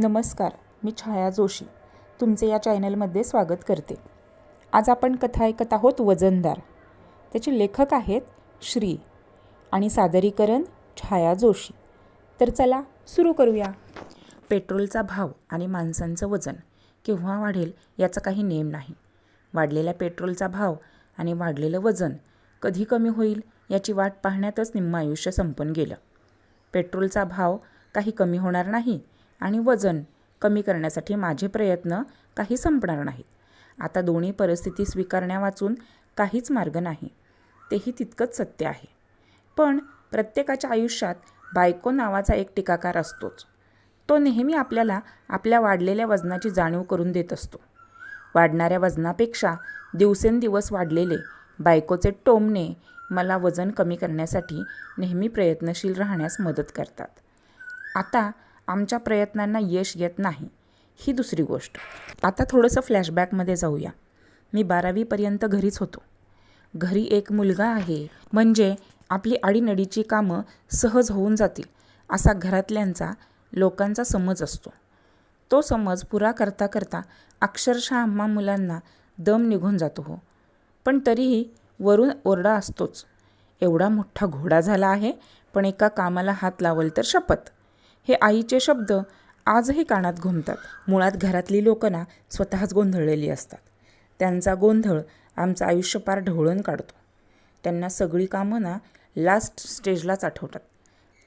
नमस्कार मी छाया जोशी. तुमचे या चॅनलमध्ये स्वागत करते. आज आपण कथा ऐकत आहोत वजनदार. त्याचे लेखक आहेत श्री आणि सादरीकरण छाया जोशी. तर चला सुरू करूया. पेट्रोलचा भाव आणि माणसांचं वजन केव्हा वाढेल याचा काही नेम नाही. वाढलेल्या पेट्रोलचा भाव आणि वाढलेलं वजन कधी कमी होईल याची वाट पाहण्यातच निम्म आयुष्य संपून गेलं. पेट्रोलचा भाव काही कमी होणार नाही आणि वजन कमी करण्यासाठी माझे प्रयत्न काही संपणार नाहीत. आता दोन्ही परिस्थिती स्वीकारण्यावाचून काहीच मार्ग नाही. तेही तितकंच सत्य आहे. पण प्रत्येकाच्या आयुष्यात बायको नावाचा एक टीकाकार असतोच. तो नेहमी आपल्याला आपल्या वाढलेल्या वजनाची जाणीव करून देत असतो. वाढणाऱ्या वजनापेक्षा दिवसेंदिवस वाढलेले बायकोचे टोमणे मला वजन कमी करण्यासाठी नेहमी प्रयत्नशील राहण्यास मदत करतात. आता आमच्या प्रयत्नांना यश येत नाही ही दुसरी गोष्ट. आता थोडंसं फ्लॅशबॅकमध्ये जाऊया. मी बारावीपर्यंत घरीच होतो. घरी एक मुलगा आहे. म्हणजे आपली आडीनडीची कामं सहज होऊन जातील असा घरातल्यांचा लोकांचा समज असतो. तो समज पुरा करता करता अक्षरशः आम्हा मुलांना दम निघून जातो हो. पण तरीही वरून ओरडा असतोच. एवढा मोठा घोडा झाला आहे पण एका कामाला हात लावल तर शपथ. हे आईचे शब्द आजही कानात घुमतात. मुळात घरातली लोकं ना स्वतःच गोंधळलेली असतात. त्यांचा गोंधळ आमचं आयुष्य पार ढवळून काढतो. त्यांना सगळी कामं ना लास्ट स्टेजलाच आठवतात.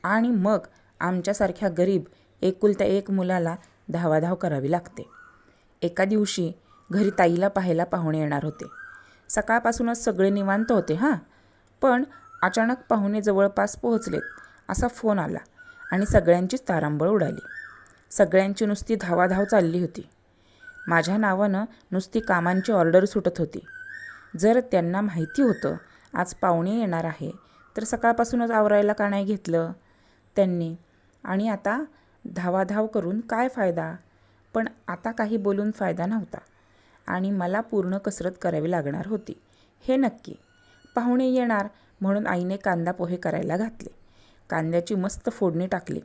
आणि मग आमच्यासारख्या गरीब एकुलत्या एक मुलाला धावाधाव करावी लागते. एका दिवशी घरी ताईला पाहायला पाहुणे येणार होते. सकाळपासूनच सगळे निवांत होते हां. पण अचानक पाहुणे जवळपास पोहोचलेत असा फोन आला. आणि सगळ्यांचीच तारांबळ उडाली. सगळ्यांची नुसती धावाधाव चालली होती. माझ्या नावानं नुसती कामांची ऑर्डर सुटत होती. जर त्यांना माहिती होतं आज पाहुणे येणार आहे तर सकाळपासूनच आवरायला का नाही घेतलं? त्यांनी. आणि आता धावाधाव करून काय फायदा? पण आता काही बोलून फायदा नव्हता. आणि मला पूर्ण कसरत करावी लागणार होती. हे नक्की. पाहुणे येणार म्हणून आईने कांदा पोहे करायला घातले. कांद्याची मस्त फोडणी टाकली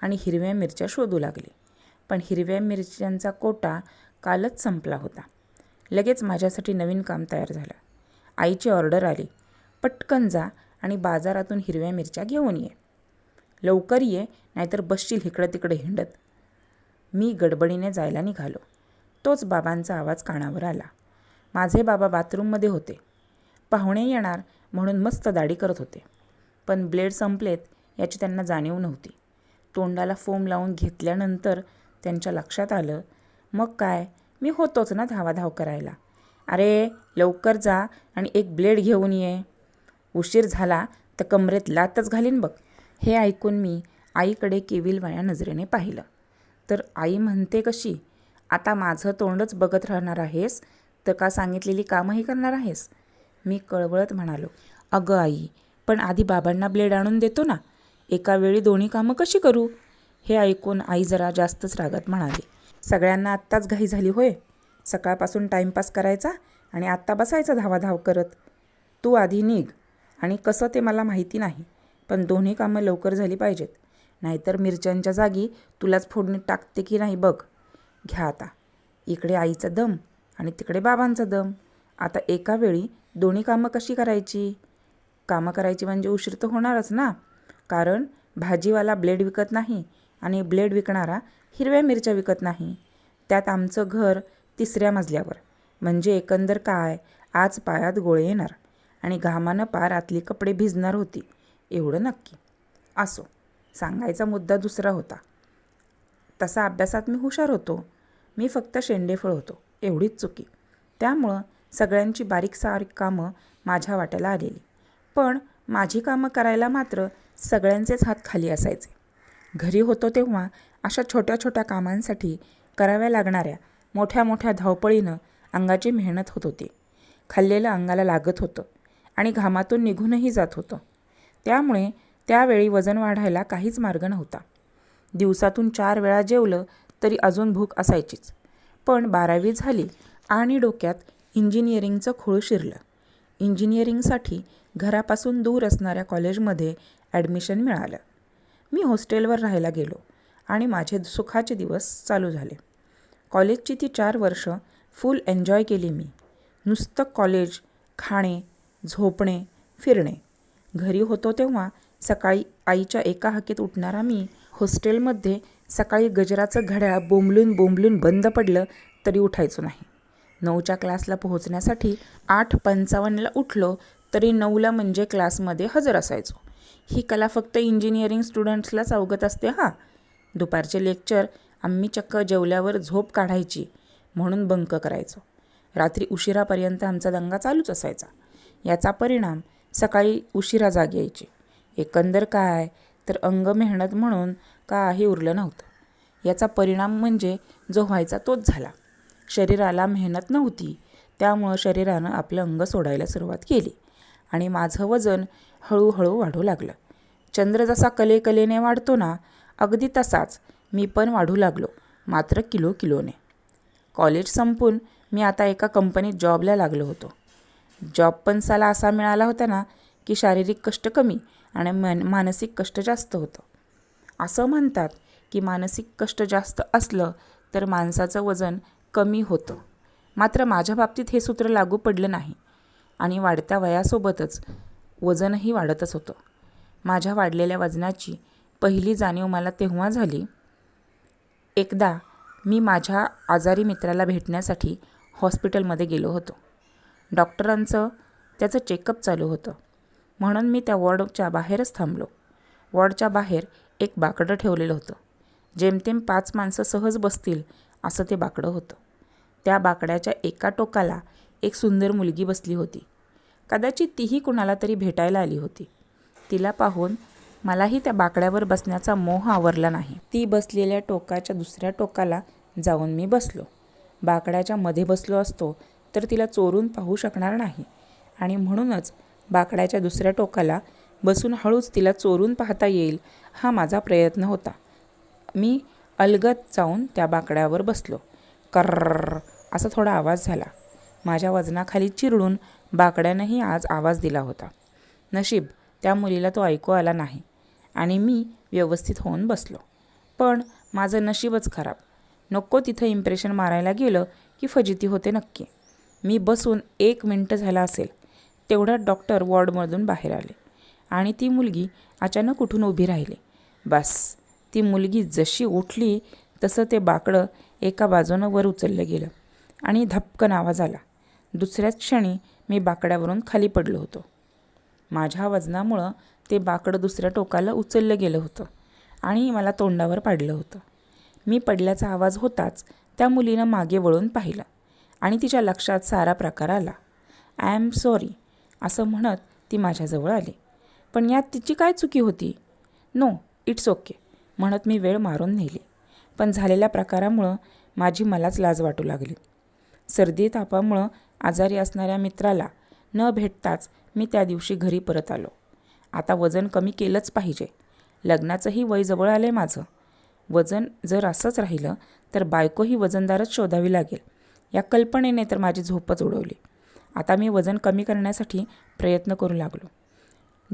आणि हिरव्या मिरच्या शोधू लागली. पण हिरव्या मिरच्यांचा कोटा कालच संपला होता. लगेच माझ्यासाठी नवीन काम तयार झालं. आईची ऑर्डर आली. पटकन जा आणि बाजारातून हिरव्या मिरच्या घेऊन ये. लवकर ये नाहीतर बसशील इकडं तिकडे हिंडत. मी गडबडीने जायला निघालो. तोच बाबांचा आवाज कानावर आला. माझे बाबा बाथरूममध्ये होते. पाहुणे येणार म्हणून मस्त दाढी करत होते. पण ब्लेड संपलेत याची त्यांना जाणीव नव्हती. तोंडाला फोम लावून घेतल्यानंतर त्यांच्या लक्षात आलं मग काय? मी होतोच ना धावाधाव करायला. अरे लवकर जा आणि एक ब्लेड घेऊन ये. उशीर झाला तर कमरेत लातच घालीन बघ. हे ऐकून मी आईकडे केविलवाया नजरेने पाहिलं. तर आई म्हणते कशी आता माझं तोंडच बघत राहणार आहेस तर का सांगितलेली कामंही करणार आहेस? मी कळवळत म्हणालो अगं आई पण आधी बाबांना ब्लेड आणून देतो ना. एका वेळी दोन्ही कामं कशी करू? हे ऐकून आई जरा जास्तच रागत म्हणाली. सगळ्यांना आत्ताच घाई झाली होय? सकाळपासून टाईमपास करायचा आणि आत्ता बसायचा धावाधाव करत. तू आधी निघ. आणि कसं ते मला माहिती नाही पण दोन्ही कामं लवकर झाली पाहिजेत. नाहीतर मिरच्यांच्या जागी तुलाच फोडणी टाकते की नाही बघ. घ्या आता. इकडे आईचा दम आणि तिकडे बाबांचा दम. आता एका वेळी दोन्ही कामं कशी करायची? कामं करायची म्हणजे उशीर तर होणारच ना. कारण भाजीवाला ब्लेड विकत नाही आणि ब्लेड विकणारा हिरव्या मिरच्या विकत नाही. त्यात आमचं घर तिसऱ्या मजल्यावर. म्हणजे एकंदर काय? आज पायात गोळे येणार आणि घामानं पार आतली कपडे भिजणार होती. एवढं नक्की. असो. सांगायचा मुद्दा दुसरा होता. तसा अभ्यासात मी हुशार होतो. मी फक्त शेंडेफळ होतो. एवढीच चुकी. त्यामुळं सगळ्यांची बारीक सारीक कामं माझ्या वाट्याला आलेली. पण माझी कामं करायला मात्र सगळ्यांचेच हात खाली असायचे. घरी होतो तेव्हा अशा छोट्या छोट्या कामांसाठी कराव्या लागणाऱ्या मोठ्या मोठ्या धावपळीनं अंगाची मेहनत होत होती. खाल्लेलं अंगाला लागत होतं आणि घामातून निघूनही जात होतं. त्यामुळे त्यावेळी वजन वाढायला काहीच मार्ग नव्हता. दिवसातून चार वेळा जेवलं तरी अजून भूक असायचीच. पण बारावी झाली आणि डोक्यात इंजिनिअरिंगचं खूळ शिरलं. इंजिनिअरिंगसाठी घरापासून दूर असणाऱ्या कॉलेजमध्ये ॲडमिशन मिळालं. मी हॉस्टेलवर राहायला गेलो आणि माझे सुखाचे दिवस चालू झाले. कॉलेजची ती चार वर्ष फुल एन्जॉय केली मी. नुसतं कॉलेज खाणे झोपणे फिरणे. घरी होतो तेव्हा सकाळी आईच्या एका हाकेत उठणारा मी हॉस्टेलमध्ये सकाळी गजराचं घड्याळ बोंबलून बोंबलून बंद पडलं तरी उठायचो नाही. नऊच्या क्लासला पोहोचण्यासाठी आठ पंचावन्नला उठलो तरी नऊला म्हणजे क्लासमध्ये हजर असायचो. ही कला फक्त इंजिनिअरिंग स्टुडंट्सलाच अवगत असते हां. दुपारचे लेक्चर आम्ही चक्क जेवल्यावर झोप काढायची म्हणून बंक करायचो. रात्री उशिरापर्यंत आमचा दंगा चालूच असायचा. याचा परिणाम सकाळी उशिरा जाग यायची. एकंदर काय तर अंग मेहनत म्हणून काही उरलं नव्हतं. याचा परिणाम म्हणजे जो व्हायचा तोच झाला. शरीराला मेहनत नव्हती त्यामुळं शरीरानं आपलं अंग सोडायला सुरुवात केली आणि माझं वजन हळूहळू वाढू लागलं. चंद्र जसा कलेकलेने वाढतो ना अगदी तसाच मी पण वाढू लागलो मात्र किलो किलोने. कॉलेज संपून मी आता एका कंपनीत जॉबला लागलो होतो. जॉब पण साला असा मिळाला होता ना की शारीरिक कष्ट कमी आणि मन मानसिक कष्ट जास्त होतं. असं म्हणतात की मानसिक कष्ट जास्त असलं तर माणसाचं वजन कमी होतं. मात्र माझ्या बाबतीत हे सूत्र लागू पडलं नाही. आणि वाढत्या वयासोबतच वजनही वाढतच होतं. माझ्या वाढलेल्या वजनाची पहिली जाणीव मला तेव्हा झाली. एकदा मी माझ्या आजारी मित्राला भेटण्यासाठी हॉस्पिटलमध्ये गेलो होतो. डॉक्टरांचं त्याचं चेकअप चालू होतं. म्हणून मी त्या वॉर्डच्या बाहेरच थांबलो. वॉर्डच्या बाहेर एक बाकडं ठेवलेलं होतं. जेमतेम पाच माणसं सहज बसतील असं ते बाकडं होतं. त्या बाकड्याच्या एका टोकाला एक सुंदर मुलगी बसली होती. कदाचित तीही कुणाला तरी भेटायला आली होती. तिला पाहून मलाही त्या बाकड्यावर बसण्याचा मोह आवरला नाही. ती बसलेल्या टोकाच्या दुसऱ्या टोकाला जाऊन मी बसलो. बाकड्याच्या मध्ये बसलो असतो तर तिला चोरून पाहू शकणार नाही. आणि म्हणूनच बाकड्याच्या दुसऱ्या टोकाला बसून हळूच तिला चोरून पाहता येईल हा माझा प्रयत्न होता. मी अलगत जाऊन त्या बाकड्यावर बसलो. कर्र असा थोडा आवाज झाला. माझ्या वजनाखाली चिरडून बाकड्यानंही आज आवाज दिला होता. नशीब त्या मुलीला तो ऐकू आला नाही आणि मी व्यवस्थित होऊन बसलो. पण माझं नशीबच खराब. नको तिथं इम्प्रेशन मारायला गेलं की फजिती होते नक्की. मी बसून एक मिनटं झाला असेल तेवढ्यात डॉक्टर वॉर्डमधून बाहेर आले आणि ती मुलगी अचानक उठून उभी राहिली. बस ती मुलगी जशी उठली तसं ते बाकडं एका बाजूनं वर उचललं गेलं आणि धपकन आवाज आला. दुसऱ्याच क्षणी मी बाकड्यावरून खाली पडलो होतो. माझ्या वजनामुळं ते बाकडं दुसऱ्या टोकाला उचललं गेलं होतं आणि मला तोंडावर पाडलं होतं. मी पडल्याचा आवाज होताच त्या मुलीनं मागे वळून पाहिलं आणि तिच्या लक्षात सारा प्रकार आला. आय एम सॉरी असं म्हणत ती माझ्याजवळ आली. पण यात तिची काय चुकी होती? नो इट्स ओके म्हणत मी वेळ मारून नेली. पण झालेल्या प्रकारामुळं माझी मलाच लाज वाटू लागली. सर्दी तापामुळं आजारी असणाऱ्या मित्राला न भेटताच मी त्या दिवशी घरी परत आलो. आता वजन कमी केलंच पाहिजे. लग्नाचंही वय जवळ आलं आहे माझं. वजन जर असंच राहिलं तर बायकोही वजनदारच शोधावी लागेल या कल्पनेने तर माझी झोपच उडवली. आता मी वजन कमी करण्यासाठी प्रयत्न करू लागलो.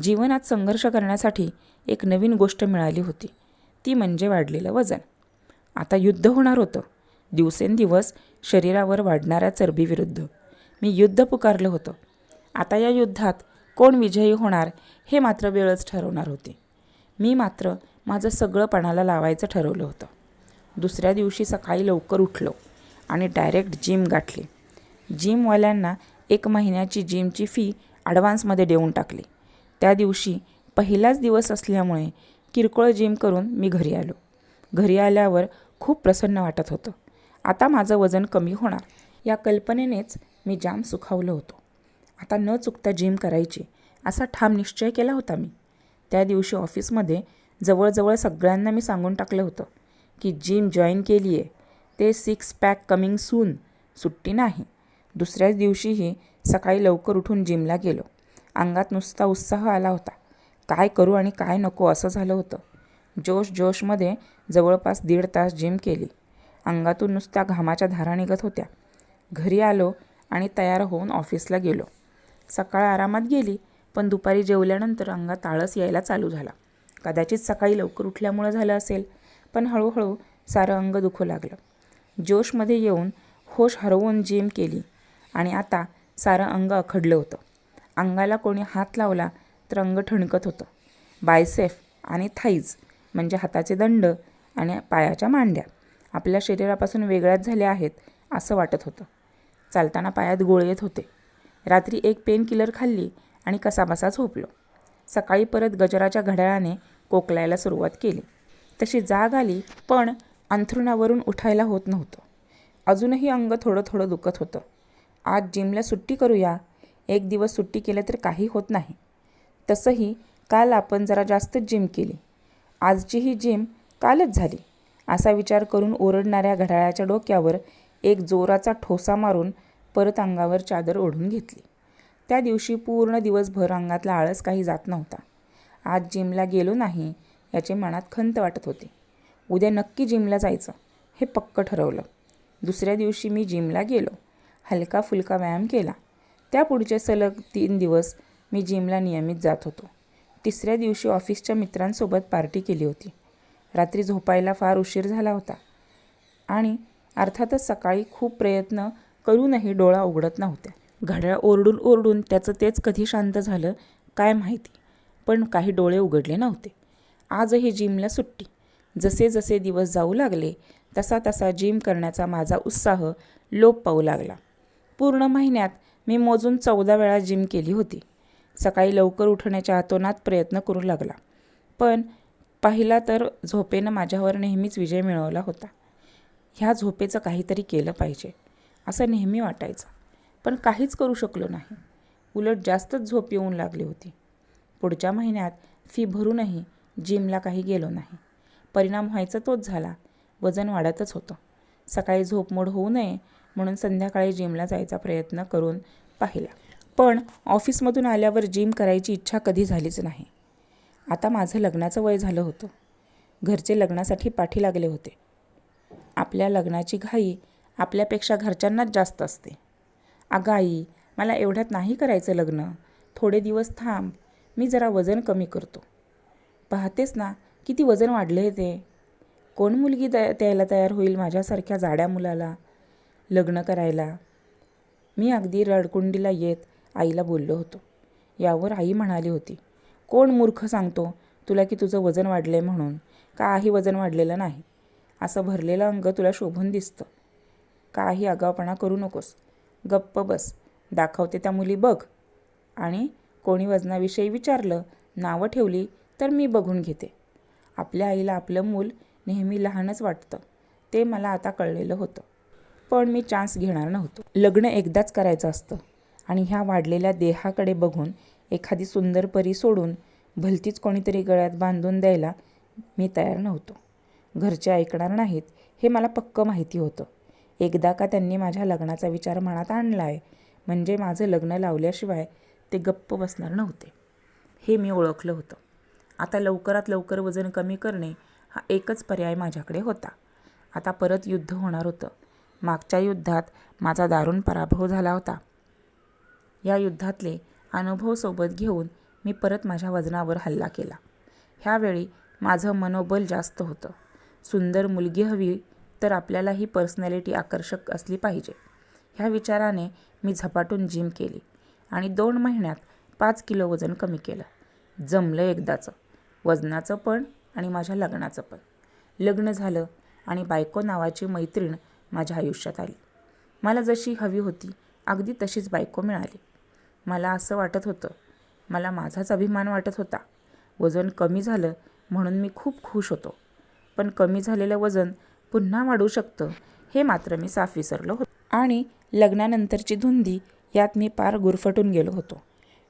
जीवनात संघर्ष करण्यासाठी एक नवीन गोष्ट मिळाली होती. ती म्हणजे वाढलेलं वजन. आता युद्ध होणार होतं. दिवसेंदिवस शरीरावर वाढणाऱ्या चरबीविरुद्ध. मी युद्ध पुकारलं होतं. आता या युद्धात कोण विजयी होणार हे मात्र वेळच ठरवणार होती. मी मात्र माझं सगळं पणाला लावायचं ठरवलं होतं. दुसऱ्या दिवशी सकाळी लवकर उठलो आणि डायरेक्ट जिम गाठली. जिमवाल्यांना एक महिन्याची जिमची फी ॲडव्हान्समध्ये देऊन टाकली. त्या दिवशी पहिलाच दिवस असल्यामुळे किरकोळ जिम करून मी घरी आलो. घरी आल्यावर खूप प्रसन्न वाटत होतं. आता माझं वजन कमी होणार. या कल्पनेनेच मी जाम सुखावलं होतो. आता न चुकता जिम करायची असा ठाम निश्चय केला होता मी. त्या दिवशी ऑफिसमध्ये जवळजवळ सगळ्यांना मी सांगून टाकलं होतं की जिम जॉईन केली आहे ते सिक्स पॅक कमिंग सून सुट्टी नाही. दुसऱ्याच दिवशीही सकाळी लवकर उठून जिमला गेलो. अंगात नुसता उत्साह आला होता. काय करू आणि काय नको असं झालं होतं. जोश जोशमध्ये जवळपास दीड तास जिम केली. अंगातून नुसत्या घामाच्या धारा निघत होत्या. घरी आलो आणि तयार होऊन ऑफिसला गेलो. सकाळ आरामात गेली पण दुपारी जेवल्यानंतर अंगात आळस यायला चालू झाला. कदाचित सकाळी लवकर उठल्यामुळं झालं असेल पण हळूहळू सारं अंग दुखू लागलं. जोशमध्ये येऊन होश हरवून जिम केली आणि आता सारं अंग अखडलं होतं. अंगाला कोणी हात लावला तर अंग ठणकत होतं. बायसेफ आणि थाईज म्हणजे हाताचे दंड आणि पायाच्या मांड्या आपल्या शरीरापासून वेगळ्याच झाल्या आहेत असं वाटत होतं. चालताना पायात गोळ येत होते. रात्री एक पेन किलर खाल्ली आणि कसाबसा झोपलो सकाळी परत गजराच्या घड्याळाने कोकलायला सुरुवात केली. तशी जाग आली पण अंथरुणावरून उठायला होत नव्हतं. अजूनही अंग थोडं थोडं दुखत होतं. आज जिमला सुट्टी करूया एक दिवस सुट्टी केलं तर काही होत नाही. तसंही काल आपण जरा जास्तच जिम केली. आजची ही जिम कालच झाली असा विचार करून ओरडणाऱ्या घड्याळाच्या डोक्यावर एक जोराचा ठोसा मारून परत अंगावर चादर ओढून घेतली. त्या दिवशी पूर्ण दिवसभर अंगातला आळस काही जात नव्हता. आज जिमला गेलो नाही याचे मनात खंत वाटत होती. उद्या नक्की जिमला जायचं हे पक्क ठरवलं. दुसऱ्या दिवशी मी जिमला गेलो. हलका फुलका व्यायाम केला. त्या पुढचे सलग तीन दिवस मी जिमला नियमित जात होतो. तिसऱ्या दिवशी ऑफिसच्या मित्रांसोबत पार्टी केली होती. रात्री झोपायला फार उशीर झाला होता. आणि अर्थातच सकाळी खूप प्रयत्न करूनही डोळा उघडत नव्हत्या. घड्याळ ओरडून ओरडून त्याचं तेच कधी शांत झालं काय माहिती. पण काही डोळे उघडले नव्हते. आजही जिमला सुट्टी. जसे जसे दिवस जाऊ लागले तसा तसा जिम करण्याचा माझा उत्साह लोप पाहू लागला. पूर्ण महिन्यात मी मोजून चौदा वेळा जिम केली होती. सकाळी लवकर उठण्याच्या आतोनात प्रयत्न करू लागला. पण पहिला तर झोपेनं माझ्यावर नेहमीच विजय मिळवला होता. ह्या झोपेचं काहीतरी केलं पाहिजे असं नेहमी वाटायचं. पण काहीच करू शकलो नाही. उलट जास्तच झोप येऊन लागली होती. पुढच्या महिन्यात फी भरूनही जिमला काही गेलो नाही. परिणाम व्हायचा तोच झाला. वजन वाढतच होतं. सकाळी झोपमोड होऊ नये म्हणून संध्याकाळी जिमला जायचा प्रयत्न करून पाहिला. पण ऑफिसमधून आल्यावर जिम करायची इच्छा कधी झालीच नाही. आता माझं लग्नाचं वय झालं होतं. घरचे लग्नासाठी पाठी लागले होते. आपल्या लग्नाची घाई आपल्यापेक्षा घरच्यांनाच जास्त असते. अगं आई मला एवढ्यात नाही करायचं लग्न. थोडे दिवस थांब मी जरा वजन कमी करतो. पाहतेस ना किती वजन वाढले ते. कोण मुलगी द द्यायला तयार होईल माझ्यासारख्या जाड्या मुलाला? लग्न करायला? मी अगदी रडकुंडीला येत आईला बोललो होतो. यावर आई म्हणाली होती कोण मूर्ख सांगतो तुला की तुझं वजन वाढलं आहे म्हणून? काही वजन वाढलेलं नाही. असं भरलेलं अंग तुला शोभून दिसतं. काही आगावपणा करू नकोस. गप्प बस. दाखवते त्या मुली बघ. आणि कोणी वजनाविषयी विचारलं नावं ठेवली तर मी बघून घेते. आपल्या आईला आपलं मूल नेहमी लहानच वाटतं. ते मला आता कळलेलं होतं. पण मी चान्स घेणार नव्हतो. लग्न एकदाच करायचं असतं. आणि ह्या वाढलेल्या देहाकडे बघून एखादी सुंदर परी सोडून भलतीच कोणीतरी गळ्यात बांधून द्यायला मी तयार नव्हतो. घरचे ऐकणार नाहीत हे मला पक्क माहिती होतं. एकदा का त्यांनी माझ्या लग्नाचा विचार मनात आणला आहे म्हणजे माझं लग्न लावल्याशिवाय ते गप्प बसणार नव्हते. हे मी ओळखलं होतं. आता लवकरात लवकर वजन कमी करणे हा एकच पर्याय माझ्याकडे होता. आता परत युद्ध होणार होतं. मागच्या युद्धात माझा दारुण पराभव झाला होता. या युद्धातले अनुभव सोबत घेऊन मी परत माझ्या वजनावर हल्ला केला. ह्यावेळी माझं मनोबल जास्त होतं. सुंदर मुलगी हवी तर आपल्याला ही पर्सनॅलिटी आकर्षक असली पाहिजे. ह्या विचाराने मी झपाटून जिम केली आणि दोन महिन्यात पाच किलो वजन कमी केलं. जमलं एकदाचं. वजनाचं पण आणि माझ्या लग्नाचं पण. लग्न झालं आणि बायको नावाची मैत्रीण माझ्या आयुष्यात आली. मला जशी हवी होती अगदी तशीच बायको मिळाली. मला असं वाटत होतं मला माझाच अभिमान वाटत होता. वजन कमी झालं म्हणून मी खूप खुश होतो. पण कमी झालेलं वजन पुन्हा वाढू शकतं हे मात्र मी साफ विसरलो होतो. आणि लग्नानंतरची धुंदी यात मी पार गुरफटून गेलो होतो.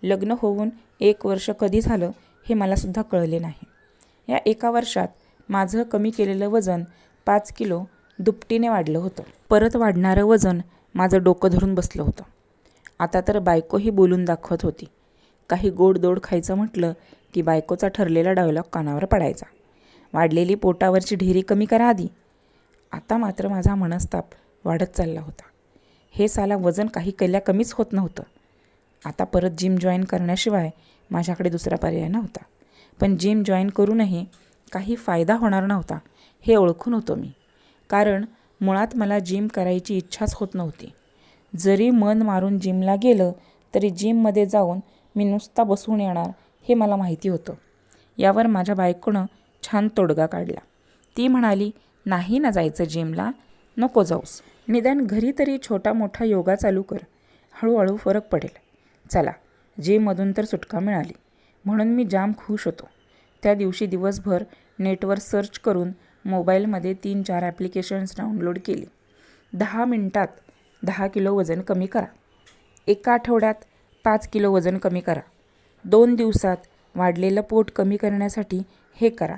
लग्न होऊन एक वर्ष कधी झालं हे मलासुद्धा कळले नाही. या एका वर्षात माझं कमी केलेलं वजन पाच किलो दुपटीने वाढलं होतं. परत वाढणारं वजन माझं डोकं धरून बसलं होतं. आता तर बायकोही बोलून दाखवत होती. काही गोडदोड खायचं म्हटलं की बायकोचा ठरलेला डायलॉग कानावर पडायचा. वाढलेली पोटावरची ढेरी कमी करा आधी आता मात्र माझा मनस्ताप वाढत चालला होता. हे साला वजन काही केल्या कमीच होत नव्हतं. आता परत जिम जॉईन करण्याशिवाय माझ्याकडे दुसरा पर्याय नव्हता. पण जिम जॉईन करूनही काही फायदा होणार नव्हता हे ओळखून होतो मी. कारण मुळात मला जिम करायची इच्छाच होत नव्हती. जरी मन मारून जिमला गेलं तरी जिममध्ये जाऊन मी नुसता बसून येणार हे मला माहिती होतं. यावर माझ्या बायकोनं छान तोडगा काढला. ती म्हणाली नाही ना जायचं जिमला नको जाऊस. निदान घरी तरी छोटा मोठा योगा चालू कर. हळूहळू फरक पडेल. चला जिममधून तर सुटका मिळाली. म्हणून मी जाम खुश होतो. त्या दिवशी दिवसभर नेटवर सर्च करून मोबाईलमध्ये तीन चार ॲप्लिकेशन्स डाउनलोड केली. दहा मिनटात दहा किलो वजन कमी करा. एका आठवड्यात पाच किलो वजन कमी करा. दोन दिवसात वाढलेलं पोट कमी करण्यासाठी हे करा.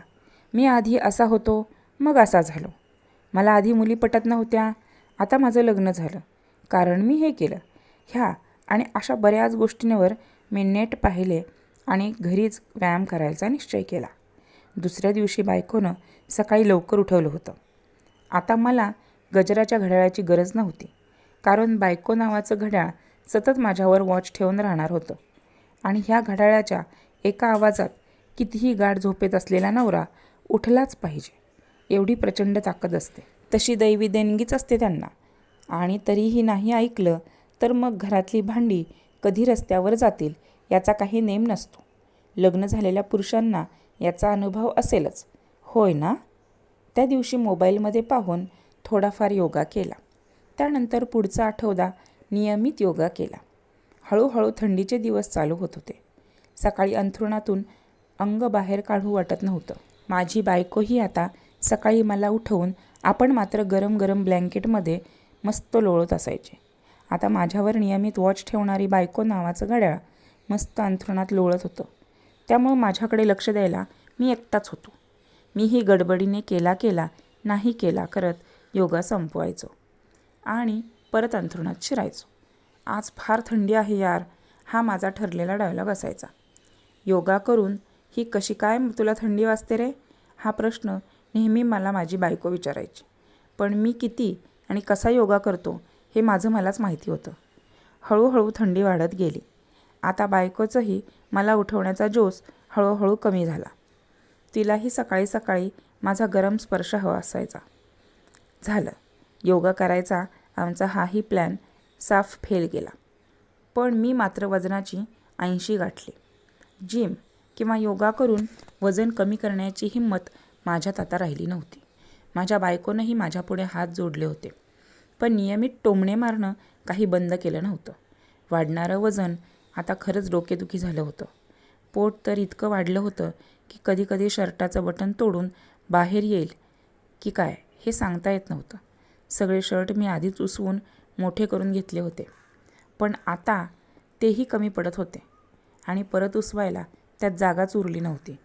मी आधी असा होतो मग असा झालो. मला आधी मुली पटत नव्हत्या आता माझं लग्न झालं. कारण मी हे केलं. ह्या आणि अशा बऱ्याच गोष्टींवर मी नेट पाहिले आणि घरीच व्यायाम करायचा निश्चय केला. दुसऱ्या दिवशी बायकोनं सकाळी लवकर उठवलं होतं. आता मला गजराच्या घड्याळाची गरज नव्हती कारण बायको नावाचं घड्याळ सतत माझ्यावर वॉच ठेवून राहणार होतं. आणि ह्या घड्याळाच्या एका आवाजात कितीही गाढ झोपेत असलेला नवरा उठलाच पाहिजे. एवढी प्रचंड ताकद असते. तशी दैवी देणगीच असते त्यांना. आणि तरीही नाही ऐकलं तर मग घरातली भांडी कधी रस्त्यावर जातील याचा काही नेम नसतो. लग्न झालेल्या पुरुषांना याचा अनुभव असेलच. होय ना? त्या दिवशी मोबाईलमध्ये पाहून थोडाफार योगा केला. त्यानंतर पुढचा आठवडा नियमित योगा केला. हळूहळू थंडीचे दिवस चालू होत होते. सकाळी अंथरुणातून अंग बाहेर काढू वाटत नव्हतं. माझी बायकोही आता सकाळी मला उठवून आपण मात्र गरम गरम ब्लँकेटमध्ये मस्त लोळत असायचे. आता माझ्यावर नियमित वॉच ठेवणारी बायको नावाचं घड्याळ मस्त अंथरुणात लोळत होतं. त्यामुळं माझ्याकडे लक्ष द्यायला मी एकटाच होतो. मीही गडबडीने केला केला नाही केला करत योगा संपवायचो आणि परत अंथरुणात शिरायचो. आज फार थंडी आहे यार हा माझा ठरलेला डायलॉग असायचा. योगा करून ही कशी काय तुला थंडी वाजते रे? हा प्रश्न नेहमी मला माझी बायको विचारायची. पण मी किती आणि कसा योगा करतो हे माझं मलाच माहिती होतं. हळूहळू थंडी वाढत गेली. आता बायकोचंही मला उठवण्याचा जोश हळूहळू कमी झाला. तिलाही सकाळी सकाळी माझा गरम स्पर्श हवा असायचा. झालं. योगा करायचा आमचा हाही प्लॅन साफ फेल गेला. पण मी मात्र वजनाची ऐंशी गाठली. जिम किंवा योगा करून वजन कमी करण्याची हिंमत माझ्यात आता राहिली नव्हती. माझ्या बायकोनंही माझ्यापुढे हात जोडले होते. पण नियमित टोमणे मारणं काही बंद केलं नव्हतं. वाढणारं वजन आता खरंच डोकेदुखी झालं होतं. पोट तर इतकं वाढलं होतं की कधीकधी शर्टाचं बटन तोडून बाहेर येईल की काय हे सांगता येत नव्हतं. सगळे शर्ट मी आधीच उसवून मोठे करून घेतले होते. पण आता तेही कमी पडत होते आणि परत उसवायला त्यात जागाच उरली नव्हती.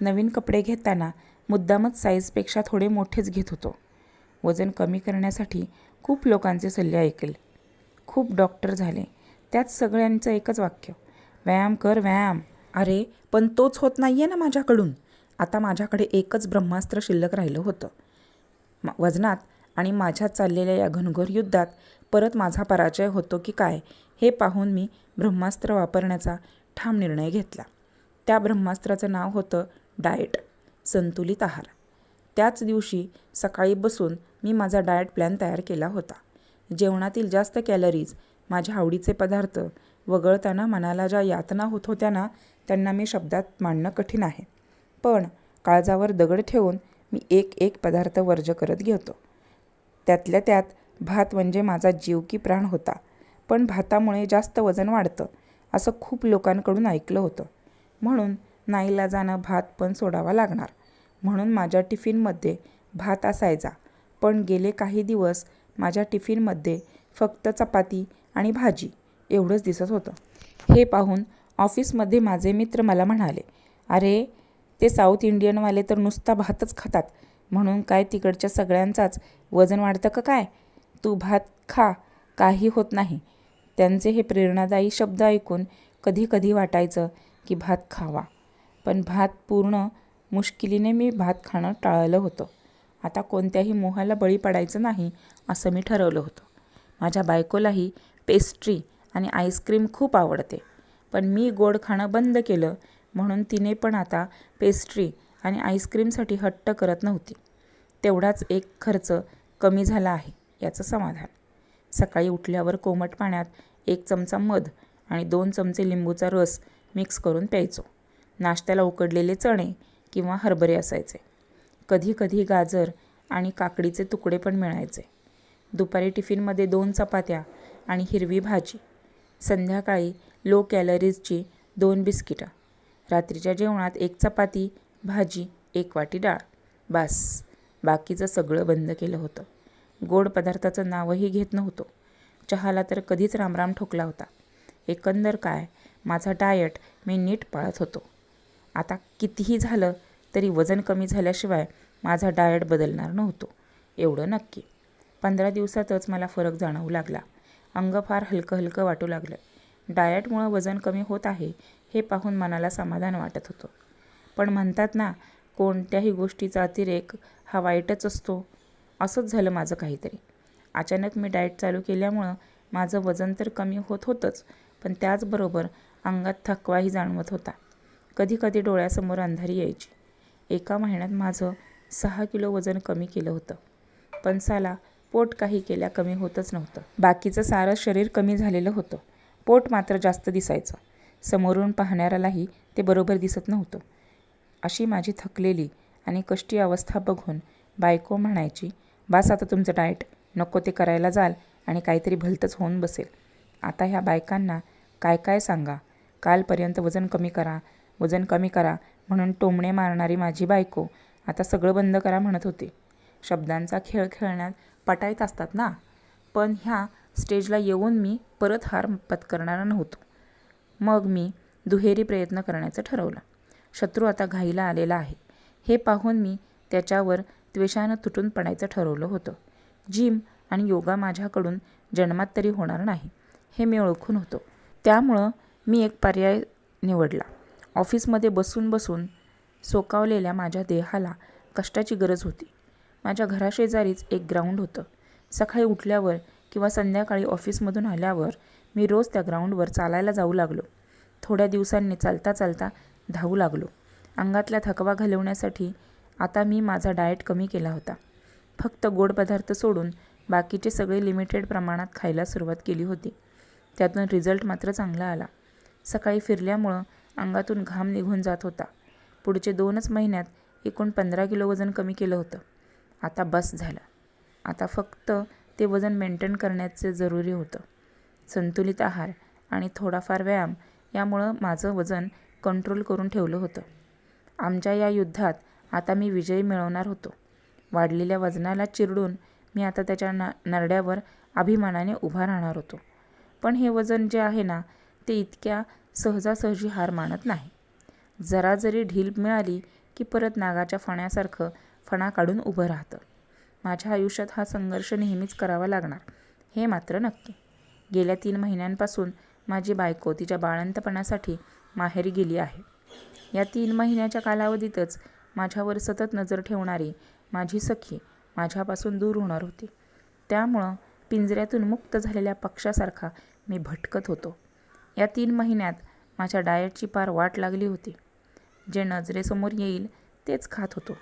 नवीन कपडे घेताना मुद्दामच साईजपेक्षा थोडे मोठेच घेत होतो. वजन कमी करण्यासाठी खूप लोकांचे सल्ले ऐकले. खूप डॉक्टर झाले. त्यात सगळ्यांचं एकच वाक्य व्यायाम कर व्यायाम. अरे पण तोच होत नाही आहे ना माझ्याकडून. आता माझ्याकडे एकच ब्रह्मास्त्र शिल्लक राहिलं होतं. वजनात आणि माझ्यात चाललेल्या या घनघोर युद्धात परत माझा पराजय होतो की काय हे पाहून मी ब्रह्मास्त्र वापरण्याचा ठाम निर्णय घेतला. त्या ब्रह्मास्त्राचं नाव होतं डाएट संतुलित आहार. त्याच दिवशी सकाळी बसून मी माझा डाएट प्लॅन तयार केला होता. जेवणातील जास्त कॅलरीज माझ्या आवडीचे पदार्थ वगळताना मनाला ज्या यातना होत होत्या ना त्यांना मी शब्दात मांडणं कठीण आहे. पण काळजावर दगड ठेवून मी एक एक पदार्थ वर्ज करत घेतो त्यातल्या त्यात भात म्हणजे माझा जीव की प्राण होता. पण भातामुळे जास्त वजन वाढतं असं खूप लोकांकडून ऐकलं होतं. म्हणून नाईला जाणं भात पण सोडावा लागणार. म्हणून माझ्या टिफिनमध्ये भात असायचा. पण गेले काही दिवस माझ्या टिफिनमध्ये फक्त चपाती आणि भाजी एवढंच दिसत होतं. हे पाहून ऑफिसमध्ये माझे मित्र मला म्हणाले अरे ते साऊथ इंडियनवाले तर नुसता भातच खातात. म्हणून काय तिकडच्या सगळ्यांचाच वजन वाढतं का काय? तू भात खा काही होत नाही. त्यांचे हे प्रेरणादायी शब्द ऐकून कधी कधी वाटायचं की भात खावा. पण भात पूर्ण मुश्किलीने मी भात खाणं टाळलं होतं. आता कोणत्याही मोहाला बळी पडायचं नाही असं मी ठरवलं होतं. माझ्या बायकोलाही पेस्ट्री आणि आईस्क्रीम खूप आवडते. पण मी गोड खाणं बंद केलं म्हणून तिने पण आता पेस्ट्री आणि आईस्क्रीमसाठी हट्ट करत नव्हती. तेवढाच एक खर्च कमी झाला आहे याचं समाधान. सकाळी उठल्यावर कोमट पाण्यात एक चमचा मध आणि दोन चमचे लिंबूचा रस मिक्स करून प्यायचो. नाश्त्याला उकडलेले चणे किंवा हरभरे असायचे. कधी कधी गाजर आणि काकडीचे तुकडे पण मिळायचे. दुपारी टिफिनमध्ये दोन चपात्या आणि हिरवी भाजी. संध्याकाळी लो कॅलरीजची दोन बिस्किटं. रात्रीच्या जेवणात एक चपाती भाजी एक वाटी डाळ. बास बाकीचं सगळं बंद केलं होतं. गोड पदार्थाचं नावही घेत नव्हतो. चहाला तर कधीच रामराम ठोकला होता. एकंदर काय? माझा डायट मी नीट पाळत होतो. आता कितीही झालं तरी वजन कमी झाल्याशिवाय माझा डायट बदलणार नव्हतो. एवढं नक्की. पंधरा दिवसातच मला फरक जाणवू लागला. अंग फार हलकं हलकं वाटू लागलं. डायटमुळं वजन कमी होत आहे हे पाहून मनाला समाधान वाटत होतं. पण म्हणतात ना कोणत्याही गोष्टीचा अतिरेक हा वाईटच असतो. असंच झालं माझं काहीतरी. अचानक मी डाएट चालू केल्यामुळं माझं वजन तर कमी होत होतंच पण त्याचबरोबर अंगात थकवाही जाणवत होता. कधीकधी डोळ्यासमोर अंधारी यायची. एका महिन्यात माझं सहा किलो वजन कमी केलं होतं. पण साला पोट काही केल्या कमी होतच नव्हतं. बाकीचं सारं शरीर कमी झालेलं होतं. पोट मात्र जास्त दिसायचं. समोरून पाहणाऱ्यालाही ते बरोबर दिसत नव्हतं. अशी माझी थकलेली आणि कष्टी अवस्था बघून बायको म्हणायची बास आता तुमचं डाएट. नको ते करायला जाल आणि काहीतरी भलतंच होऊन बसेल. आता ह्या बायकांना काय काय सांगा? कालपर्यंत वजन कमी करा वजन कमी करा म्हणून टोमणे मारणारी माझी बायको आता सगळं बंद करा म्हणत होते. शब्दांचा खेळ खेळण्यात पटायत असतात ना? पण ह्या स्टेजला येऊन मी परत हार पत्करणार नव्हतो. मग मी दुहेरी प्रयत्न करण्याचं ठरवलं. शत्रू आता घाईला आलेला आहे. हे पाहून मी त्याच्यावर त्वेषानं तुटून पडायचं ठरवलं होतं. जिम आणि योगा माझ्याकडून जन्मात तरी होणार नाही हे मी ओळखून होतो. त्यामुळं मी एक पर्याय निवडला. ऑफिसमध्ये बसून बसून सोकावलेल्या माझ्या देहाला कष्टाची गरज होती. माझ्या घराशेजारीच एक ग्राउंड होतं. सकाळी उठल्यावर किंवा संध्याकाळी ऑफिसमधून आल्यावर मी रोज त्या ग्राउंडवर चालायला जाऊ लागलो. थोड्या दिवसांनी चालता चालता धावू लागलो. अंगातला थकवा घालवण्यासाठी आता मी माझा डाएट कमी केला होता. फक्त गोड पदार्थ सोडून बाकीचे सगळे लिमिटेड प्रमाणात खायला सुरुवात केली होती. त्यातून रिझल्ट मात्र चांगला आला. सकाळी फिरल्यामुळं अंगातून घाम निघून जात होता. पुढचे दोनच महिन्यात एकूण पंधरा किलो वजन कमी केलं होतं. आता बस झालं. आता फक्त ते वजन मेंटेन करण्याचे जरुरी होतं. संतुलित आहार आणि थोडाफार व्यायाम यामुळं माझं वजन कंट्रोल करून ठेवलं होतं. आमच्या या युद्धात आता मी विजय मिळवणार होतो. वाढलेल्या वजनाला चिरडून मी आता त्याच्या न नरड्यावर अभिमानाने उभा राहणार होतो. पण हे वजन जे आहे ना ते इतक्या सहजासहजी हार मानत नाही. जरा जरी ढील मिळाली की परत नागाच्या फण्यासारखं फणा काढून उभं राहतं. माझ्या आयुष्यात हा संघर्ष नेहमीच करावा लागणार हे मात्र नक्की. गेल्या तीन महिन्यांपासून माझी बायको तिच्या बाळंतपणासाठी माहेरी गेली आहे. या तीन महिन्याच्या कालावधीतच माझ्यावर सतत नजर ठेवणारी माझी सखी माझ्यापासून दूर होणार होती. त्यामुळं पिंजऱ्यातून मुक्त झालेल्या पक्षासारखा मी भटकत होतो. या तीन महिन्यात माझ्या डाएटची पार वाट लागली होती. जे नजरेसमोर येईल तेच खात होतो.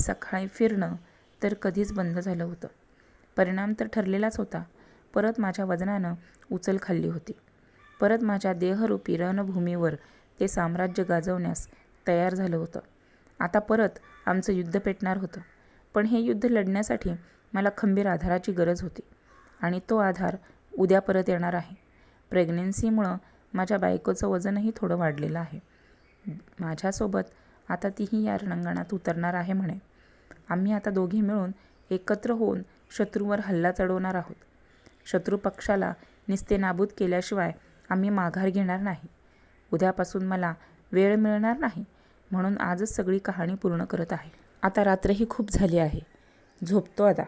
सकाळी फिरणं तर कधीच बंद झालं होतं. परिणाम तर ठरलेलाच होता. परत माझ्या वजनानं उचल खाल्ली होती. परत माझ्या देहरूपी रणभूमीवर ते साम्राज्य गाजवण्यास तयार झालं होतं. आता परत आमचं युद्ध पेटणार होतं. पण हे युद्ध लढण्यासाठी मला खंबीर आधाराची गरज होती. आणि तो आधार उद्या परत येणार आहे. प्रेग्नेन्सीमुळं माझ्या बायकोचं वजनही थोडं वाढलेलं आहे. माझ्यासोबत आता तीही या रणांगणात उतरणार आहे म्हणे. आम्ही आता दोघे मिळून एकत्र होऊन शत्रूवर हल्ला चढवणार आहोत. शत्रू पक्षाला निस्ते नाबूद केल्याशिवाय आम्ही माघार घेणार नाही. उद्यापासून मला वेळ मिळणार नाही म्हणून आजच सगळी कहाणी पूर्ण करत आहे. आता रात्रही खूप झाली आहे. झोपतो आता.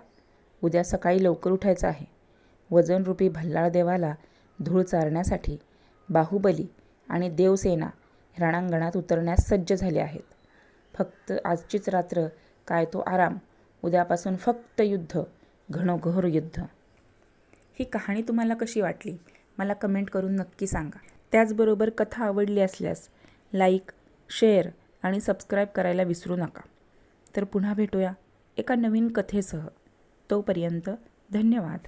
उद्या सकाळी लवकर उठायचं आहे. वजनरूपी भल्लाळ देवाला धूळ चारण्यासाठी बाहुबली आणि देवसेना रणांगणात उतरण्यास सज्ज झाले आहेत. फक्त आजचीच रात्र काय तो आराम उद्यापासून फक्त युद्ध घणोघोर युद्ध. ही कहाणी तुम्हाला कशी वाटली? मला कमेंट करून नक्की सांगा. त्याचबरोबर कथा आवडली असल्यास लाईक शेअर आणि सबस्क्राईब करायला विसरू नका. तर पुन्हा भेटूया एका नवीन कथेसह. तोपर्यंत धन्यवाद.